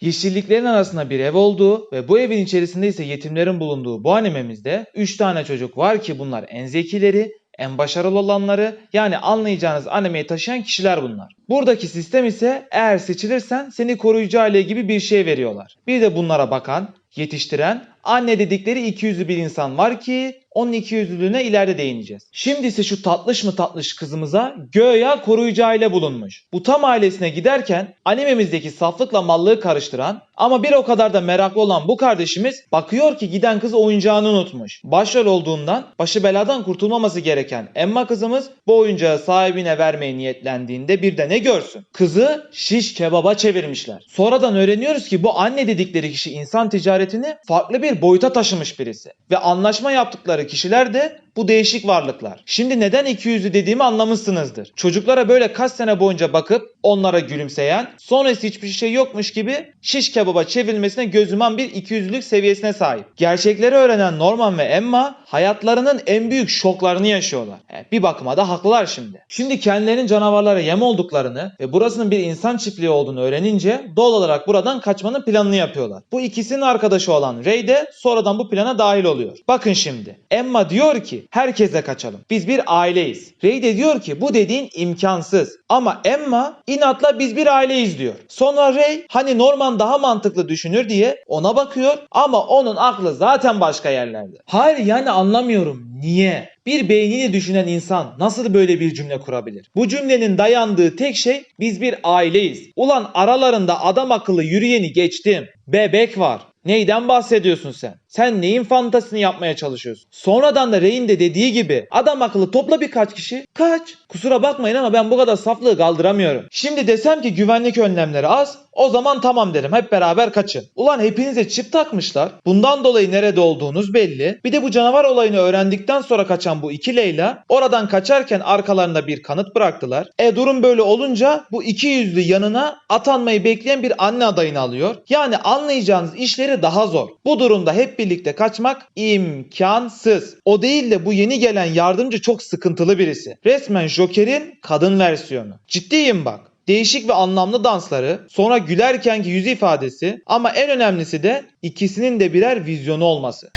Yeşilliklerin arasında bir ev olduğu ve bu evin içerisinde ise yetimlerin bulunduğu bu animemizde 3 tane çocuk var ki bunlar en zekileri, en başarılı olanları yani anlayacağınız animeyi taşıyan kişiler bunlar. Buradaki sistem ise eğer seçilirsen seni koruyucu aile gibi bir şey veriyorlar. Bir de bunlara bakan, yetiştiren, anne dedikleri iki yüzlü bir insan var ki onun iki yüzlülüğüne ileride değineceğiz. Şimdi ise şu tatlış mı tatlış kızımıza göya koruyucu aile bulunmuş. Bu tam ailesine giderken animemizdeki saflıkla mallığı karıştıran ama bir o kadar da meraklı olan bu kardeşimiz bakıyor ki giden kız oyuncağını unutmuş. Başrol olduğundan başı beladan kurtulmaması gereken Emma kızımız bu oyuncağı sahibine vermeye niyetlendiğinde bir de ne görsün? Kızı şiş kebaba çevirmişler. Sonradan öğreniyoruz ki bu anne dedikleri kişi insan ticaretini farklı bir boyuta taşımış birisi. Ve anlaşma yaptıkları kişiler de bu değişik varlıklar. Şimdi neden iki yüzlü dediğimi anlamışsınızdır. Çocuklara böyle kaç sene boyunca bakıp onlara gülümseyen, sonrası hiçbir şey yokmuş gibi şiş kebaba çevrilmesine göz yuman bir ikiyüzlülük seviyesine sahip. Gerçekleri öğrenen Norman ve Emma hayatlarının en büyük şoklarını yaşıyorlar. E, bir bakıma da haklılar şimdi. Şimdi kendilerinin canavarlara yem olduklarını ve burasının bir insan çiftliği olduğunu öğrenince doğal olarak buradan kaçmanın planını yapıyorlar. Bu ikisinin arkadaşı olan Ray de sonradan bu plana dahil oluyor. Bakın şimdi. Emma diyor ki herkese kaçalım. Biz bir aileyiz. Ray de diyor ki bu dediğin imkansız. Ama Emma inatla biz bir aileyiz diyor. Sonra Ray hani Norman daha mantıklı düşünür diye ona bakıyor ama onun aklı zaten başka yerlerde. Hayır yani anlamıyorum. Niye? Bir beynini düşünen insan nasıl böyle bir cümle kurabilir? Bu cümlenin dayandığı tek şey biz bir aileyiz. Ulan aralarında adam akıllı yürüyeni geçtim. Bebek var. Neyden bahsediyorsun sen? Sen neyin fantasını yapmaya çalışıyorsun? Sonradan da Rey'in de dediği gibi adam akıllı topla birkaç kişi. Kaç? Kusura bakmayın ama ben bu kadar saflığı kaldıramıyorum. Şimdi desem ki güvenlik önlemleri az o zaman tamam derim hep beraber kaçın. Ulan hepinize çip takmışlar. Bundan dolayı nerede olduğunuz belli. Bir de bu canavar olayını öğrendikten sonra kaçan bu iki Leyla oradan kaçarken arkalarında bir kanıt bıraktılar. E durum böyle olunca bu iki yüzlü yanına atanmayı bekleyen bir anne adayını alıyor. Yani anlayacağınız işleri daha zor. Bu durumda hep birlikte kaçmak imkansız. O değil de bu yeni gelen yardımcı çok sıkıntılı birisi. Resmen Joker'in kadın versiyonu. Ciddiyim bak. Değişik ve anlamlı dansları, sonra gülerkenki yüz ifadesi ama en önemlisi de ikisinin de birer vizyonu olması.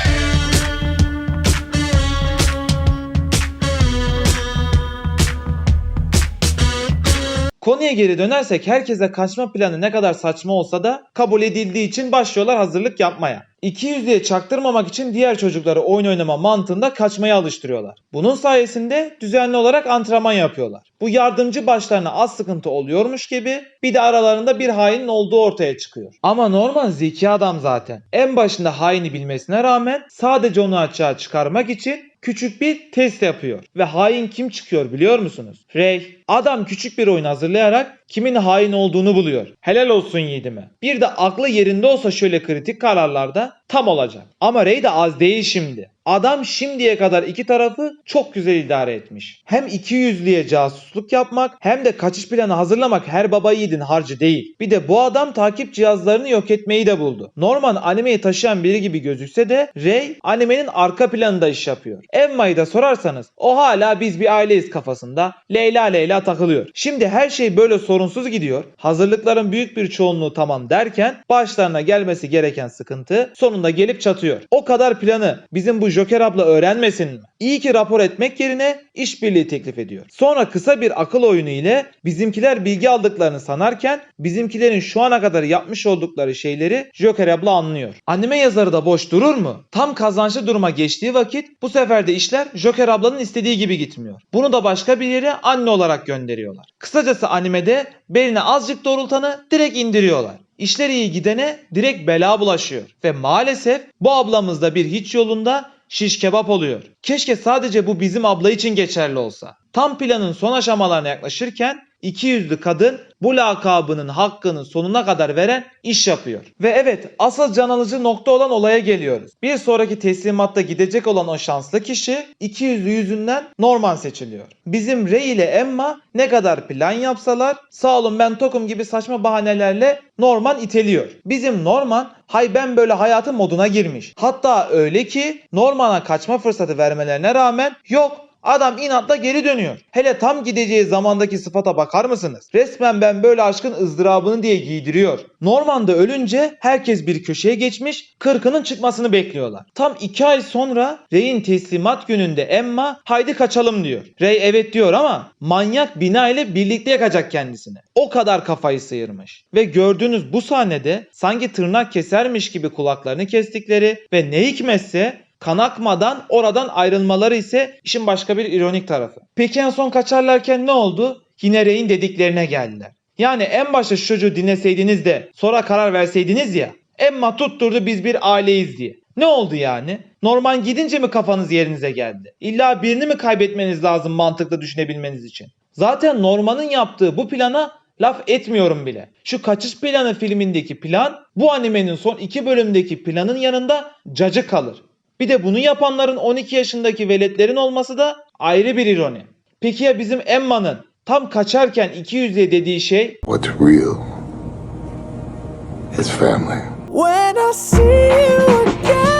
Konuya geri dönersek herkese kaçma planı ne kadar saçma olsa da kabul edildiği için başlıyorlar hazırlık yapmaya. İki yüzlüğe çaktırmamak için diğer çocukları oyun oynama mantığında kaçmaya alıştırıyorlar. Bunun sayesinde düzenli olarak antrenman yapıyorlar. Bu yardımcı başlarına az sıkıntı oluyormuş gibi bir de aralarında bir hainin olduğu ortaya çıkıyor. Ama Norman zeki adam zaten. En başında haini bilmesine rağmen sadece onu açığa çıkarmak için küçük bir test yapıyor. Ve hain kim çıkıyor biliyor musunuz? Ray. Adam küçük bir oyun hazırlayarak kimin hain olduğunu buluyor. Helal olsun yiğidime. Bir de aklı yerinde olsa şöyle kritik kararlarda tam olacak. Ama Ray de az değil şimdi. Adam şimdiye kadar iki tarafı çok güzel idare etmiş. Hem iki yüzlüye casusluk yapmak hem de kaçış planı hazırlamak her baba yiğidin harcı değil. Bir de bu adam takip cihazlarını yok etmeyi de buldu. Norman animeyi taşıyan biri gibi gözükse de Ray animenin arka planında iş yapıyor. Emma'yı da sorarsanız o hala biz bir aileyiz kafasında Leyla Leyla takılıyor. Şimdi her şey böyle sorunsuz gidiyor. Hazırlıkların büyük bir çoğunluğu tamam derken başlarına gelmesi gereken sıkıntı sonunda gelip çatıyor. O kadar planı bizim bu Joker abla öğrenmesin mi? İyi ki rapor etmek yerine işbirliği teklif ediyor. Sonra kısa bir akıl oyunu ile bizimkiler bilgi aldıklarını sanarken bizimkilerin şu ana kadar yapmış oldukları şeyleri Joker abla anlıyor. Anime yazarı da boş durur mu? Tam kazançlı duruma geçtiği vakit bu sefer de işler Joker ablanın istediği gibi gitmiyor. Bunu da başka bir yere anne olarak gönderiyorlar. Kısacası animede beline azıcık doğrultanı direkt indiriyorlar. İşler iyi gidene direkt bela bulaşıyor. Ve maalesef bu ablamız da bir hiç yolunda şiş kebap oluyor. Keşke sadece bu bizim abla için geçerli olsa. Tam planın son aşamalarına yaklaşırken iki yüzlü kadın bu lakabının hakkını sonuna kadar veren iş yapıyor. Ve evet asıl can alıcı nokta olan olaya geliyoruz. Bir sonraki teslimatta gidecek olan o şanslı kişi iki yüzlü yüzünden Norman seçiliyor. Bizim Ray ile Emma ne kadar plan yapsalar sağ olun ben tokum gibi saçma bahanelerle Norman iteliyor. Bizim Norman hay ben böyle hayatın moduna girmiş. Hatta öyle ki Norman'a kaçma fırsatı vermelerine rağmen yok Adam inatla geri dönüyor. Hele tam gideceği zamandaki sıfata bakar mısınız? Resmen ben böyle aşkın ızdırabını diye giydiriyor. Norman da ölünce herkes bir köşeye geçmiş, kırkının çıkmasını bekliyorlar. Tam iki ay sonra Ray'in teslimat gününde Emma haydi kaçalım diyor. Ray evet diyor ama manyak bina ile birlikte yakacak kendisini. O kadar kafayı sıyırmış. Ve gördüğünüz bu sahnede sanki tırnak kesermiş gibi kulaklarını kestikleri ve ne hikmetse kan akmadan oradan ayrılmaları ise işin başka bir ironik tarafı. Peki en son kaçarlarken ne oldu? Yine dediklerine geldiler. Yani en başta şu çocuğu dinleseydiniz de sonra karar verseydiniz ya. Emma tutturdu biz bir aileyiz diye. Ne oldu yani? Norman gidince mi kafanız yerinize geldi? İlla birini mi kaybetmeniz lazım mantıklı düşünebilmeniz için? Zaten Norman'ın yaptığı bu plana laf etmiyorum bile. Şu Kaçış Planı filmindeki plan bu animenin son iki bölümdeki planın yanında cacı kalır. Bir de bunu yapanların 12 yaşındaki veletlerin olması da ayrı bir ironi. Peki ya bizim Emma'nın tam kaçarken 200'e dediği şey What's real is family. When I see you